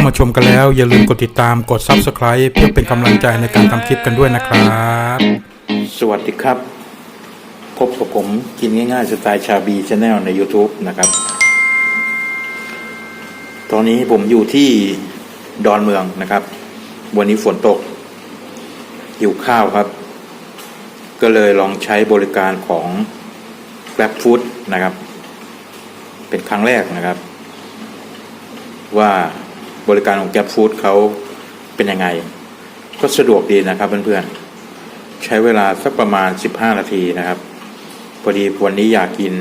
ามาชมกันแล้ว อย่าลืมกดติดตามกด Subscribe เพื่อเป็นกำลังใจในการทำคลิปกันด้วยนะครับ สวัสดีครับ พบกับผมกินง่ายๆสไตล์ชาบีชาแนลใน YouTube นะครับ ตอนนี้ผมอยู่ที่ดอนเมืองนะครับ วันนี้ฝนตกหิวข้าวครับ ก็เลยลองใช้บริการของ Grab Food นะครับ เป็นครั้งแรกนะครับ ว่า บริการของ Grab Food เขาเป็นยังไง ก็สะดวกดีนะครับเพื่อนๆ ใช้เวลาสักประมาณ 15 นาทีนะครับ พอดีวันนี้อยากกิน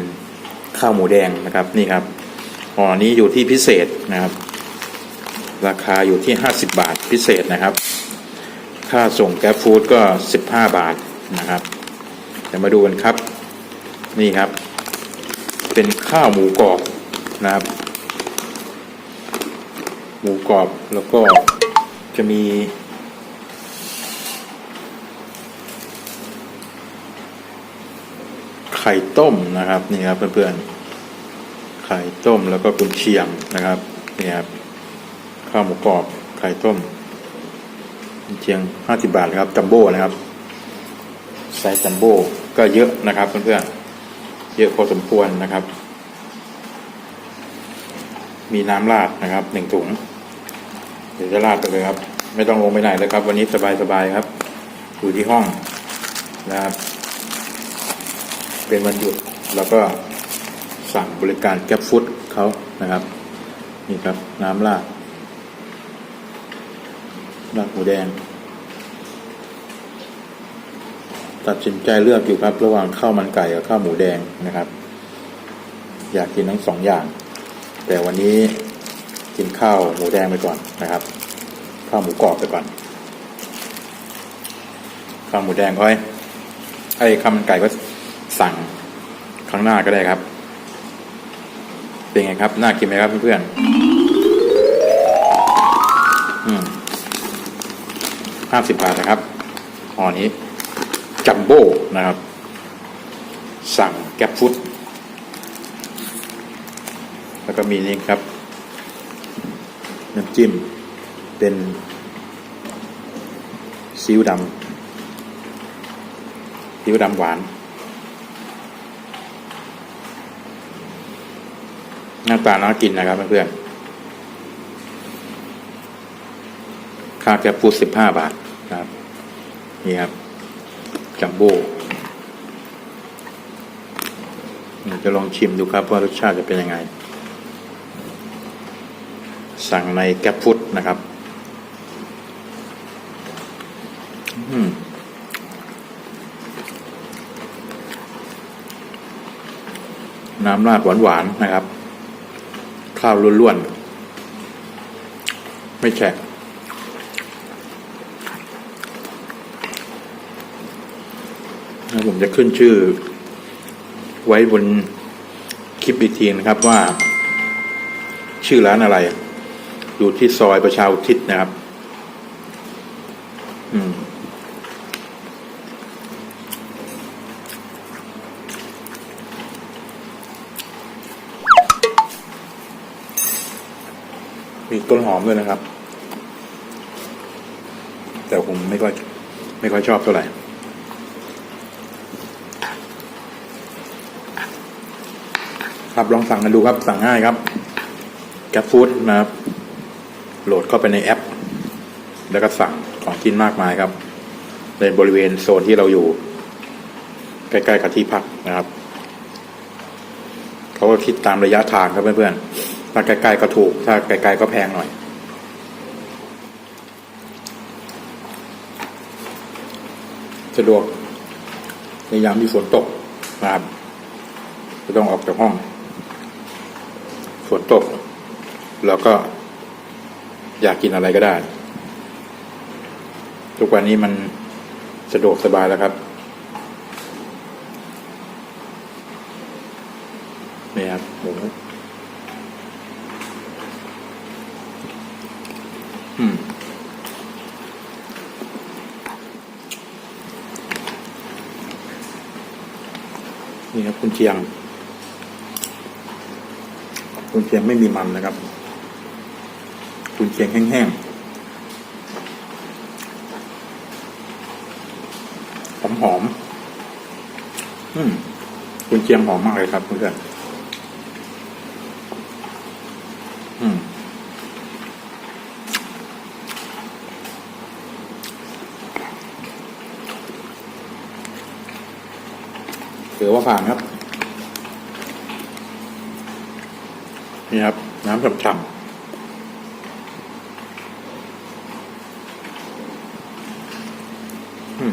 ข้าวหมูแดงนะครับนี่ครับห่อนี้อยู่ที่พิเศษนะครับ ราคาอยู่ที่ 50 บาทพิเศษนะครับ ค่าส่งแก๊ปฟู้ดก็ 15 บาทนะครับเดี๋ยวมาดูกันครับ นี่ครับ เป็นข้าวหมูกรอบนะครับ หมูกรอบแล้วก็จะมี ไข่ต้มนะครับนี่ครับเพื่อนๆไข่ต้มแล้วก็กุนเชียงนะครับนี่ครับข้าวหมูกรอบไข่ต้มกุนเชียงห้าสิบบาทนะครับจัมโบ้นะครับไซส์จัมโบ้ก็เยอะนะครับเพื่อนๆเยอะพอสมควรนะครับมีน้ำราดนะครับหนึ่งถุง เดี๋ยวจะราดไปเลยครับ ไม่ต้องลงไปไหนเลยครับ วันนี้สบายๆครับ อยู่ที่ห้องนะครับ เป็นวันหยุดแล้วก็สั่งบริการแก๊ปฟุตเขานะครับ นี่ครับน้ำราดราดหมูแดง ตัดสินใจเลือกอยู่ครับ ระหว่างข้าวมันไก่กับข้าวหมูแดงนะครับ อยากกินทั้งสองอย่าง แต่วันนี้ กินข้าวหมูแดงไปก่อนนะครับ ข้าวหมูกรอบไปก่อน ข้าวหมูแดงค่อยไอ้ข้าวมันไก่ก็สั่งครั้งหน้าก็ได้ครับ เป็นไงครับ น่ากินไหมครับเพื่อนห้าสิบบาทนะครับห่อนี้ จัมโบ้นะครับ สั่งแก๊ปฟุตแล้วก็มีนี่ครับ น้ำจิ้ม เป็นซีอิ๊วดำซีอิ๊วดำหวาน หน้าตาน่ากินนะครับเพื่อนๆค่าแก๊ปฟูดสิบห้าบาทครับ นี่ครับ จัมโบ้จะลองชิมดูครับว่ารสชาติจะเป็นยังไง สั่งในแก๊ปฟูดนะครับน้ำราดหวานๆนะครับ ข้าวล้วนๆ ไม่แฉะผมจะขึ้นชื่อ ไว้บนคลิปอีกทีนะครับว่า ชื่อร้านอะไร อยู่ที่ซอยประชาอุทิศนะครับ อืมมีต้นหอมด้วยนะครับ แต่ผมไม่ค่อยไม่ค่อยชอบเท่าไหร่ ครับลองสั่งกันดูครับ สั่งง่ายครับแกปฟู้ดนะครับ โหลดเข้าไปในแอป แล้วก็สั่งของกินมากมายครับ ในบริเวณโซนที่เราอยู่ ใกล้ๆกับที่พักนะครับเขาก็คิดตามระยะทางครับเพื่อนๆถ้าใกล้ๆก็ถูก ถ้าไกลๆก็แพงหน่อยสะดวกในยามที่ฝนตกนะครับจะต้องออกจากห้องฝนตก แล้วก็ อยากกินอะไรก็ได้ ทุกวันนี้มันสะดวกสบายแล้วครับนี่ครับหมูอืมนี่ครับคุณเชียง คุณเชียงไม่มีมันนะครับ เชียงแห้งๆ หอมหอมๆอืมกุนเชียงหอมมากเลยครับเพื่อนอืมถือว่าผ่านครับ นี่ครับ น้ำฉ่ำๆ อื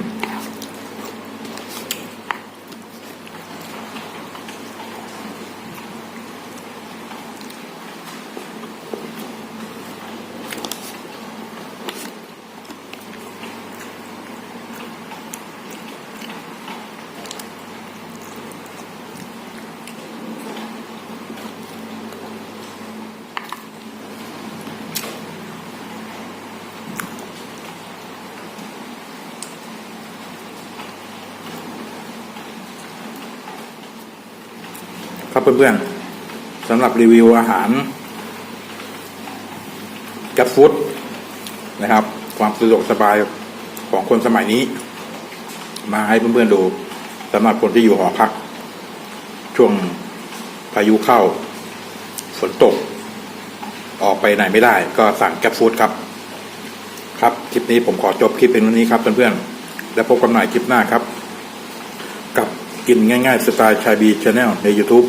ครับเพื่อนๆสำหรับรีวิวอาหารกัดฟู้ดนะครับ ความสะดวกสบายของคนสมัยนี้ มาให้เพื่อนๆดูสำหรับคนที่อยู่หอพัก ช่วงพายุเข้า ฝนตก ออกไปไหนไม่ได้ ก็สั่งแก๊ปฟู้ดครับ ครับ คลิปนี้ผมขอจบคลิปเป็นวันนี้ครับเพื่อนๆแล้วพบกันใหม่คลิปหน้าครับ กับกินง่ายๆสไตล์ชายบีชาแนลใน YouTube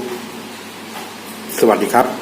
สวัสดีครับ